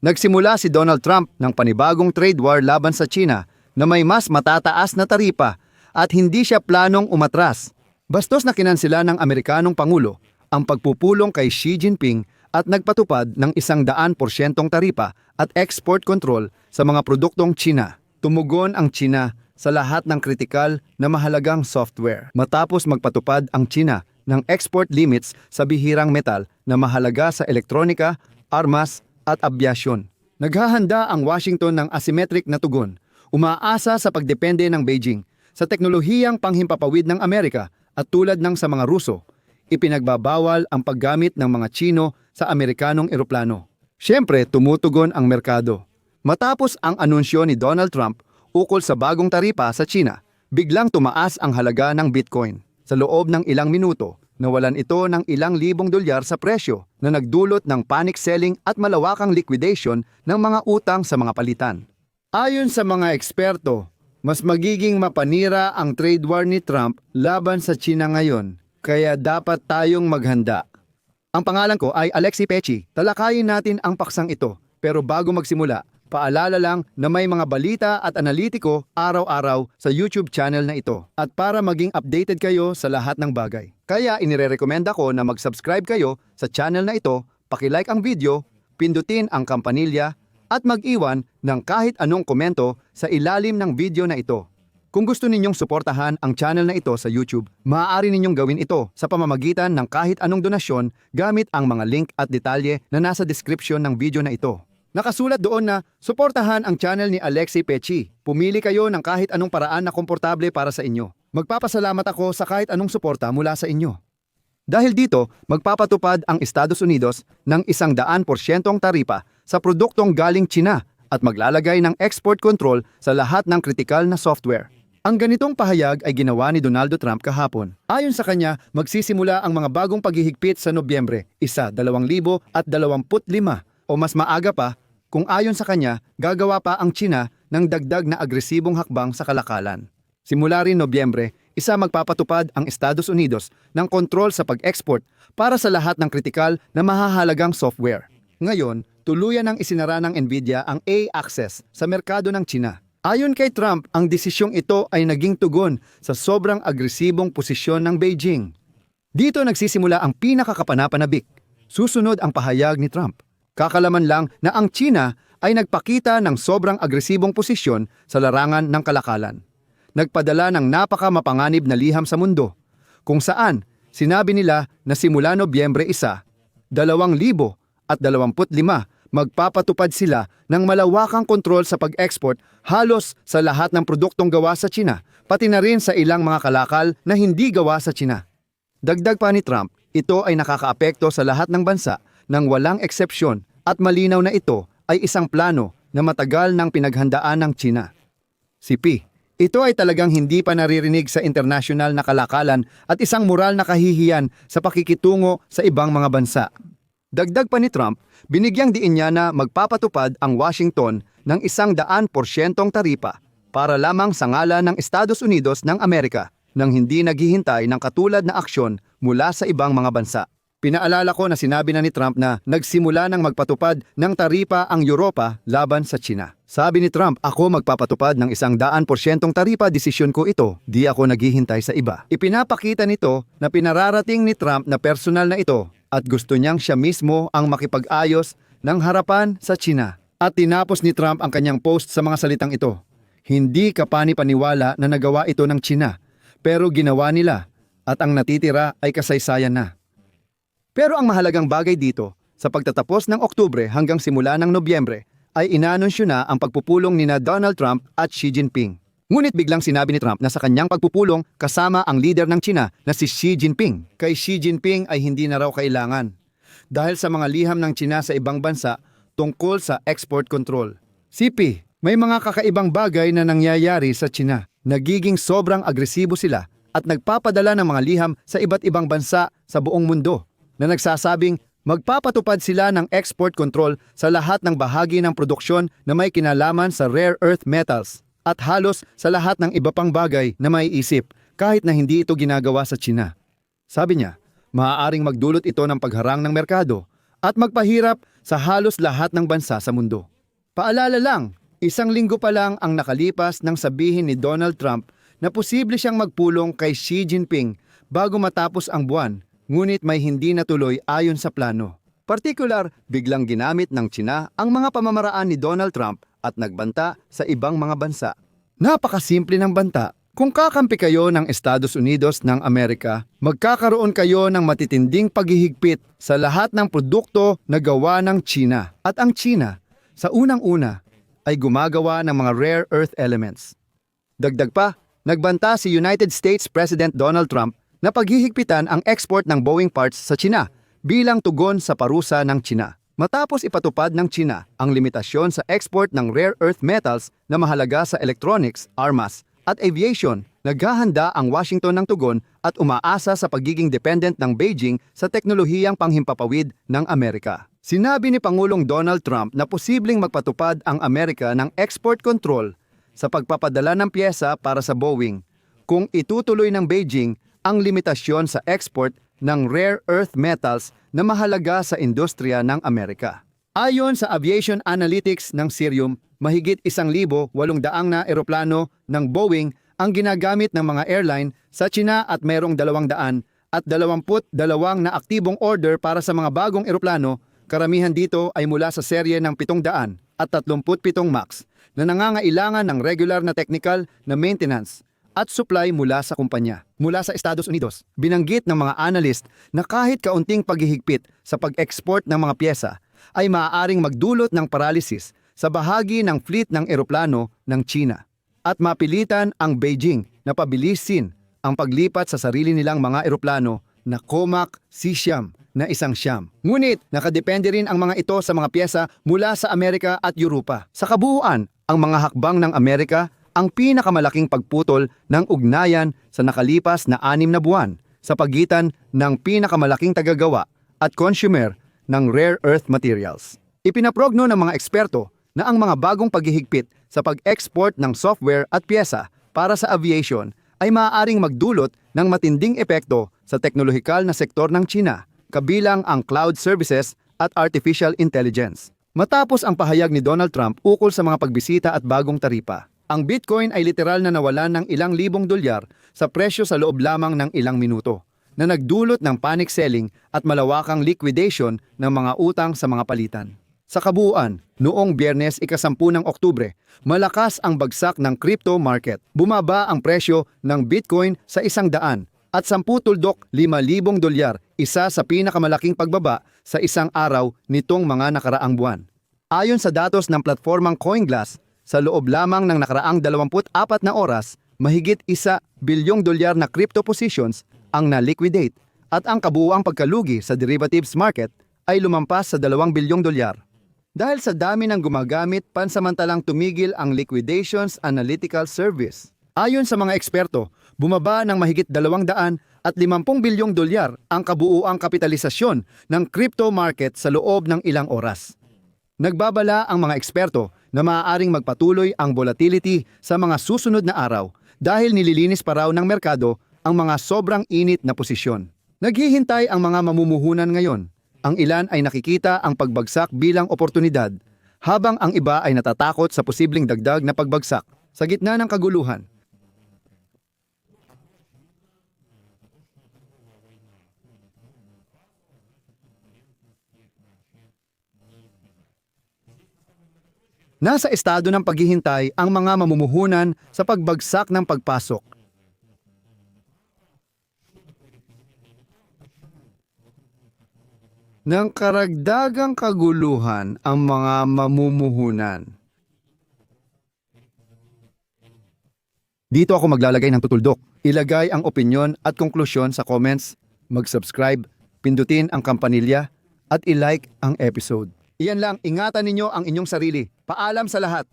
Nagsimula si Donald Trump ng panibagong trade war laban sa China na may mas matataas na taripa at hindi siya planong umatras. Bastos na kinansila ng Amerikanong Pangulo ang pagpupulong kay Xi Jinping at nagpatupad ng isang daan porsyentong taripa at export control sa mga produktong China. Tumugon ang China sa lahat ng kritikal na mahalagang software matapos magpatupad ang China ng export limits sa bihirang metal na mahalaga sa elektronika, armas at abyasyon. Naghahanda ang Washington ng asymmetric na tugon, umaasa sa pagdepende ng Beijing sa teknolohiyang panghimpapawid ng Amerika at tulad ng sa mga Ruso, ipinagbabawal ang paggamit ng mga Chino sa Amerikanong eroplano. Siyempre, tumutugon ang merkado. Matapos ang anunsyo ni Donald Trump ukol sa bagong taripa sa China, biglang tumaas ang halaga ng Bitcoin. Sa loob ng ilang minuto, nawalan ito ng ilang libong dolyar sa presyo na nagdulot ng panic selling at malawakang liquidation ng mga utang sa mga palitan. Ayon sa mga eksperto, mas magiging mapanira ang trade war ni Trump laban sa China ngayon, kaya dapat tayong maghanda. Ang pangalan ko ay Alexi Pechi. Talakayin natin ang paksang ito. Pero bago magsimula, paalala lang na may mga balita at analitiko araw-araw sa YouTube channel na ito. At para maging updated kayo sa lahat ng bagay. Kaya inirerekomenda ko na mag-subscribe kayo sa channel na ito, pakilike ang video, pindutin ang kampanilya, at mag-iwan ng kahit anong komento sa ilalim ng video na ito. Kung gusto ninyong suportahan ang channel na ito sa YouTube, maaari ninyong gawin ito sa pamamagitan ng kahit anong donasyon gamit ang mga link at detalye na nasa description ng video na ito. Nakasulat doon na suportahan ang channel ni Alexi Pechi. Pumili kayo ng kahit anong paraan na komportable para sa inyo. Magpapasalamat ako sa kahit anong suporta mula sa inyo. Dahil dito, magpapatupad ang Estados Unidos ng isang daan porsyentong taripa sa produktong galing China at maglalagay ng export control sa lahat ng kritikal na software. Ang ganitong pahayag ay ginawa ni Donaldo Trump kahapon. Ayon sa kanya, magsisimula ang mga bagong paghihigpit sa Nobyembre, isa 2025 o mas maaga pa kung ayon sa kanya, gagawa pa ang China ng dagdag na agresibong hakbang sa kalakalan. Simula rin Nobyembre, isa magpapatupad ang Estados Unidos ng kontrol sa pag-export para sa lahat ng kritikal na mahahalagang software. Ngayon, tuluyan ng isinara ng Nvidia ang A-Access sa merkado ng China. Ayon kay Trump, ang desisyong ito ay naging tugon sa sobrang agresibong posisyon ng Beijing. Dito nagsisimula ang pinakakapanapanabik. Susunod ang pahayag ni Trump. Kakalaman lang na ang China ay nagpakita ng sobrang agresibong posisyon sa larangan ng kalakalan. Nagpadala ng napaka mapanganib na liham sa mundo, kung saan sinabi nila na simula Nobyembre 1, 2025 magpapatupad sila ng malawakang kontrol sa pag-export halos sa lahat ng produktong gawa sa China, pati na rin sa ilang mga kalakal na hindi gawa sa China. Dagdag pa ni Trump, ito ay nakakaapekto sa lahat ng bansa ng walang eksepsyon at malinaw na ito ay isang plano na matagal nang pinaghandaan ng China. Si P. Ito ay talagang hindi pa naririnig sa internasyonal na kalakalan at isang moral na kahihiyan sa pakikitungo sa ibang mga bansa. Dagdag pa ni Trump, binigyang diin niya na magpapatupad ang Washington ng isang daan porsyentong taripa para lamang sa ngalan ng Estados Unidos ng Amerika nang hindi naghihintay ng katulad na aksyon mula sa ibang mga bansa. Pinaalala ko na sinabi na ni Trump na nagsimula ng magpatupad ng taripa ang Europa laban sa China. Sabi ni Trump, ako magpapatupad ng isang daan porsyentong taripa, desisyon ko ito, di ako naghihintay sa iba. Ipinapakita nito na pinararating ni Trump na personal na ito at gusto niyang siya mismo ang makipag-ayos ng harapan sa China. At tinapos ni Trump ang kanyang post sa mga salitang ito. Hindi ka pani-paniwala na nagawa ito ng China, pero ginawa nila at ang natitira ay kasaysayan na. Pero ang mahalagang bagay dito, sa pagtatapos ng Oktubre hanggang simula ng Nobyembre, ay inaanunsyo na ang pagpupulong ni na Donald Trump at Xi Jinping. Ngunit biglang sinabi ni Trump na sa kanyang pagpupulong kasama ang leader ng China na si Xi Jinping. Kay Xi Jinping ay hindi na raw kailangan. Dahil sa mga liham ng China sa ibang bansa tungkol sa export control. CP, may mga kakaibang bagay na nangyayari sa China. Nagiging sobrang agresibo sila at nagpapadala ng mga liham sa iba't ibang bansa sa buong mundo na nagsasabing magpapatupad sila ng export control sa lahat ng bahagi ng produksyon na may kinalaman sa rare earth metals at halos sa lahat ng iba pang bagay na maiisip kahit na hindi ito ginagawa sa China. Sabi niya, maaaring magdulot ito ng pagharang ng merkado at magpahirap sa halos lahat ng bansa sa mundo. Paalala lang, isang linggo pa lang ang nakalipas nang sabihin ni Donald Trump na posible siyang magpulong kay Xi Jinping bago matapos ang buwan, ngunit may hindi natuloy ayon sa plano. Partikular, biglang ginamit ng Tsina ang mga pamamaraan ni Donald Trump at nagbanta sa ibang mga bansa. Napakasimple ng banta. Kung kakampi kayo ng Estados Unidos ng Amerika, magkakaroon kayo ng matitinding paghihigpit sa lahat ng produkto na gawa ng China. At ang China, sa unang-una, ay gumagawa ng mga rare earth elements. Dagdag pa, nagbanta si United States President Donald Trump na paghihigpitan ang export ng Boeing parts sa China bilang tugon sa parusa ng China. Matapos ipatupad ng China ang limitasyon sa export ng rare earth metals na mahalaga sa electronics, armas, at aviation, naghahanda ang Washington ng tugon at umaasa sa pagiging dependent ng Beijing sa teknolohiyang panghimpapawid ng Amerika. Sinabi ni Pangulong Donald Trump na posibleng magpatupad ang Amerika ng export control sa pagpapadala ng pyesa para sa Boeing kung itutuloy ng Beijing ang limitasyon sa export ng rare earth metals na mahalaga sa industriya ng Amerika. Ayon sa Aviation Analytics ng Cirium, mahigit 1,800 na eroplano ng Boeing ang ginagamit ng mga airline sa China at mayroong 200 at 22 na aktibong order para sa mga bagong eroplano, karamihan dito ay mula sa serye ng 700 at 37 MAX na nangangailangan ng regular na technical na maintenance at supply mula sa kumpanya. Mula sa Estados Unidos, binanggit ng mga analyst na kahit kaunting paghihigpit sa pag-export ng mga pyesa ay maaaring magdulot ng paralysis sa bahagi ng fleet ng eroplano ng China at mapilitan ang Beijing na pabilisin ang paglipat sa sarili nilang mga eroplano na Comac C-Siyam na isang siyam. Ngunit nakadepende rin ang mga ito sa mga pyesa mula sa Amerika at Europa. Sa kabuuan, ang mga hakbang ng Amerika ang pinakamalaking pagputol ng ugnayan sa nakalipas na anim na buwan sa pagitan ng pinakamalaking tagagawa at consumer ng rare earth materials. Ipinaprogno ng mga eksperto na ang mga bagong paghihigpit sa pag-export ng software at pyesa para sa aviation ay maaaring magdulot ng matinding epekto sa teknolohikal na sektor ng China, kabilang ang cloud services at artificial intelligence. Matapos ang pahayag ni Donald Trump ukol sa mga pagbisita at bagong taripa, ang Bitcoin ay literal na nawalan ng ilang libong dolyar sa presyo sa loob lamang ng ilang minuto, na nagdulot ng panic selling at malawakang liquidation ng mga utang sa mga palitan. Sa kabuuan, noong biyernes ikasampu ng Oktubre, malakas ang bagsak ng crypto market. Bumaba ang presyo ng Bitcoin sa isang daan at 10 tuldok 5,000 dolyar, isa sa pinakamalaking pagbaba sa isang araw nitong mga nakaraang buwan. Ayon sa datos ng platformang CoinGlass, sa loob lamang ng nakaraang 24 na oras, mahigit isa bilyong dolyar na crypto positions ang na-liquidate at ang kabuuang pagkalugi sa derivatives market ay lumampas sa 2 bilyong dolyar. Dahil sa dami ng gumagamit, pansamantalang tumigil ang Liquidations Analytical Service. Ayon sa mga eksperto, bumaba ng mahigit 200 at 50 bilyong dolyar ang kabuuang kapitalisasyon ng crypto market sa loob ng ilang oras. Nagbabala ang mga eksperto na maaaring magpatuloy ang volatility sa mga susunod na araw dahil nililinis pa raw ng merkado ang mga sobrang init na posisyon. Naghihintay ang mga mamumuhunan ngayon. Ang ilan ay nakikita ang pagbagsak bilang oportunidad, habang ang iba ay natatakot sa posibleng dagdag na pagbagsak sa gitna ng kaguluhan. Nasa estado ng paghihintay ang mga mamumuhunan sa pagbagsak ng pagpasok. Ng karagdagang kaguluhan ang mga mamumuhunan. Dito ako maglalagay ng tutuldok. Ilagay ang opinyon at konklusyon sa comments, mag-subscribe, pindutin ang kampanilya, at ilike ang episode. Iyan lang, ingatan ninyo ang inyong sarili. Paalam sa lahat.